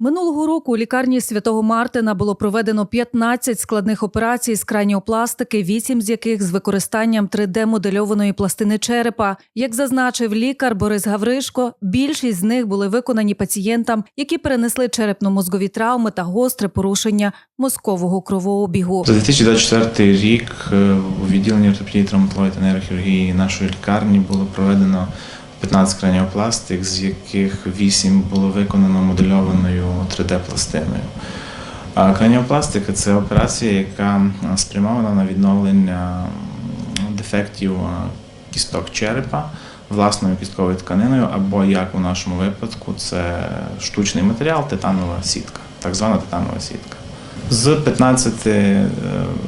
Минулого року у лікарні святого Мартина було проведено 15 складних операцій з краніопластики, 8 з яких з використанням 3D-модельованої пластини черепа. Як зазначив лікар Борис Гавришко, більшість з них були виконані пацієнтам, які перенесли черепно-мозгові травми та гостре порушення мозкового кровообігу. За 2024 рік е, у відділенні ортопедії, травматології та нейрохірургії нашої лікарні було проведено 15 краніопластик, з яких 8 було виконано модельованою 3D-пластиною. Краніопластика це операція, яка спрямована на відновлення дефектів кісток черепа власною кістковою тканиною, або як у нашому випадку, це штучний матеріал, титанова сітка, так звана титанова сітка. З 15 е,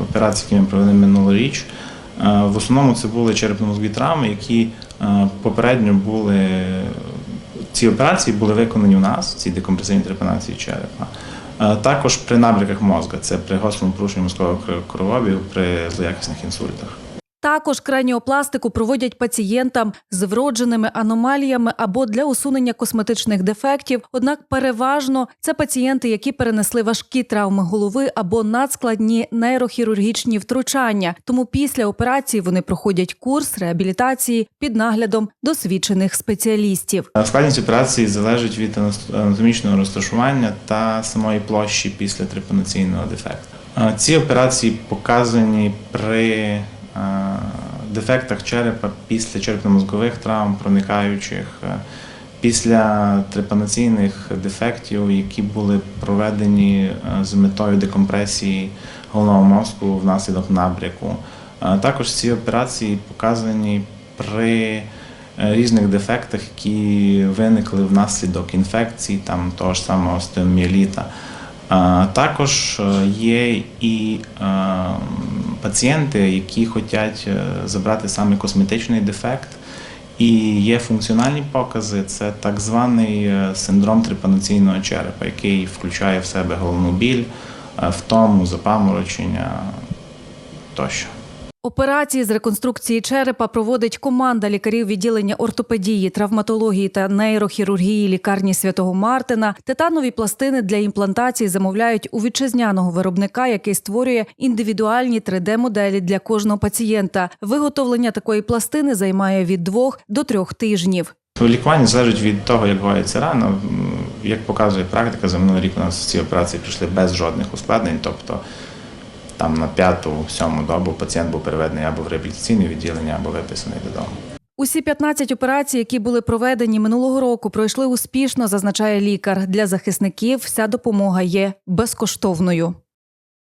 операцій, які ми провели минулоріч, в основному це були черепно-мозгові травми, які е, попередньо були. Ці операції були виконані у нас, ці декомпресивні трепанації черепа. Е, Також при набряках мозга, це при гострому порушенні мозкового кр- кровообігу, при злоякісних інсультах. Також краніопластику проводять пацієнтам з вродженими аномаліями або для усунення косметичних дефектів. Однак переважно це пацієнти, які перенесли важкі травми голови або надскладні нейрохірургічні втручання. Тому після операції вони проходять курс реабілітації під наглядом досвідчених спеціалістів. Складність операції залежить від анатомічного розташування та самої площі після трепанаційного дефекту. Е, Ці операції показані при е, дефектах черепа після черепно-мозгових травм, проникаючих, е, після трепанаційних дефектів, які були проведені е, з метою декомпресії головного мозку внаслідок набряку. Е, Також ці операції показані при різних дефектах, які виникли внаслідок інфекцій, там того ж самого остеоміеліта. Також є і пацієнти, які хочуть е, забрати саме косметичний дефект. І є функціональні покази, це так званий е, синдром трепанаційного черепа, який включає в себе головну біль, е, втому, запаморочення тощо. Операції з реконструкції черепа проводить команда лікарів відділення ортопедії, травматології та нейрохірургії лікарні святого Мартина. Титанові пластини для імплантації замовляють у вітчизняного виробника, який створює індивідуальні 3D-моделі для кожного пацієнта. Виготовлення такої пластини займає від двох до трьох тижнів. Лікування залежить від того, як гоїться рана. Як показує практика, за минулий рік у нас ці операції прийшли без жодних ускладнень, тобто там на п'яту-сьому добу пацієнт був переведений або в реабілітаційне відділення, або виписаний додому. Усі 15 операцій, які були проведені минулого року, пройшли успішно, зазначає лікар. Для захисників вся допомога є безкоштовною.